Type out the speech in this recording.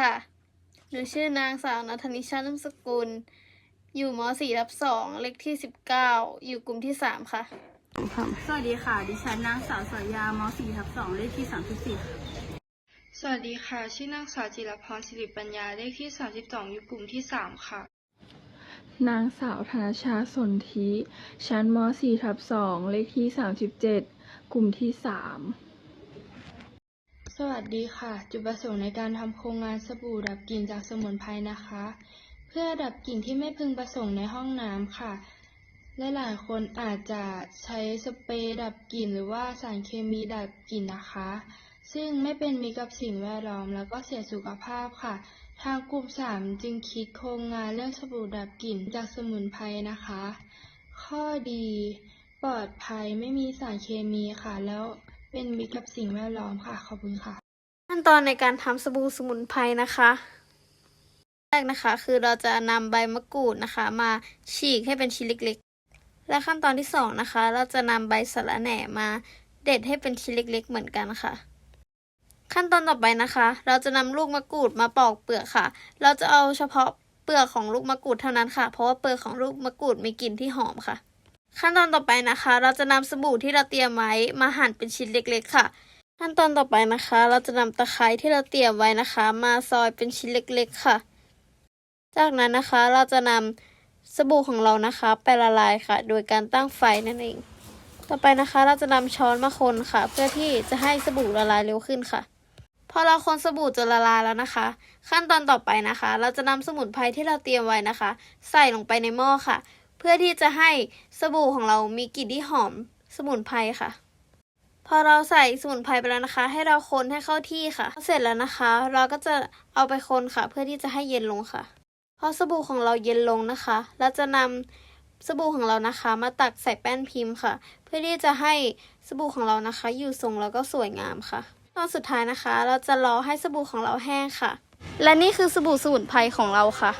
ค่ะ หนูชื่อนางสาวนัทนิชานุ่มสกุล อยู่ม .4 รับ2เลขที่ 19 อยู่กลุ่มที่ 3 ค่ะ สวัสดีค่ะ ดิฉันนางสาวสายยาม4ทับ2เลขที่34ค่ะสวัสดีค่ะ ชื่อนางสาวจิรพรสิริปัญญา เลขที่32อยู่กลุ่มที่3ค่ะ นางสาวธนชาสนธิ ชั้นม .4 ทับ2เลขที่37กลุ่มที่3 สวัสดีค่ะ จุดประสงค์ในการทำโครงงานสบู่ดับกลิ่นจากสมุนไพรนะคะ เพื่อดับกลิ่นที่ไม่พึงประสงค์ในห้องน้ำค่ะและหลายคนอาจจะใช้สเปรย์ดับกลิ่นหรือว่าสารเคมีดับกลิ่นนะคะ ซึ่งไม่เป็นมิตรกับสิ่งแวดล้อมแล้วก็เสียสุขภาพค่ะ ทางกลุ่มสามจึงคิดโครงงานเรื่องสบู่ดับกลิ่นจากสมุนไพรนะคะ ข้อดีปลอดภัยไม่มีสารเคมีค่ะ แล้ว เป็นมิตรกับสิ่งแวดล้อมค่ะ ขอบคุณค่ะ ขั้นตอนในการทำสบู่สมุนไพรนะคะแรกนะคะ คือเราจะนำใบมะกรูดนะคะ มาฉีกให้เป็นชิ้นเล็กๆ และขั้นตอนที่สองนะคะ เราจะนำใบสะระแหน่มาเด็ดให้เป็นชิ้นเล็ก ๆ เหมือนกันค่ะ ขั้นตอนต่อไปนะคะ เราจะนำลูกมะกรูดมาปอกเปลือกค่ะ เราจะเอาเฉพาะเปลือกของลูกมะกรูดเท่านั้นค่ะ เพราะว่าเปลือกของลูกมะกรูดมีกลิ่นที่หอมค่ะ ขั้นตอนต่อไปนะคะ เราจะนำสบู่ที่เราเตรียมไว้มาหั่นเป็นชิ้นเล็กๆค่ะ ขั้นตอนต่อไปนะคะ เราจะนำตะไคร้ที่เราเตรียมไว้นะคะ มาซอยเป็นชิ้นเล็กๆค่ะ จากนั้นนะคะเราจะนำสบู่ของเรานะคะ ไปละลายค่ะ โดยการตั้งไฟนั่นเอง ต่อไปนะคะ เราจะนำช้อนมาคนค่ะ เพื่อที่จะให้สบู่ละลายเร็วขึ้นค่ะพอเราคนสบู่จนละลายแล้วนะคะ ขั้นตอนต่อไปนะคะ เราจะนำสมุนไพรที่เราเตรียมไว้นะคะ ใส่ลงไปในหม้อค่ะ เพื่อที่จะให้สบู่ของเรามีกลิ่นที่หอมสมุนไพรค่ะ พอเราใส่สมุนไพรไปแล้วนะคะ ให้เราคนให้เข้าที่ค่ะ เสร็จแล้วนะคะ เราก็จะเอาไปคนค่ะ เพื่อที่จะให้เย็นลงค่ะ พอสบู่ของเราเย็นลงนะคะเราจะนำสบู่ของเรานะคะ มาตักใส่แป้นพิมพ์ค่ะ เพื่อที่จะให้สบู่ของเรานะคะ อยู่ทรงแล้วก็สวยงามค่ะตอนสุดท้ายนะคะ เราจะรอให้สบู่ของเราแห้งค่ะ และนี่คือสบู่สมุนไพรของเราค่ะ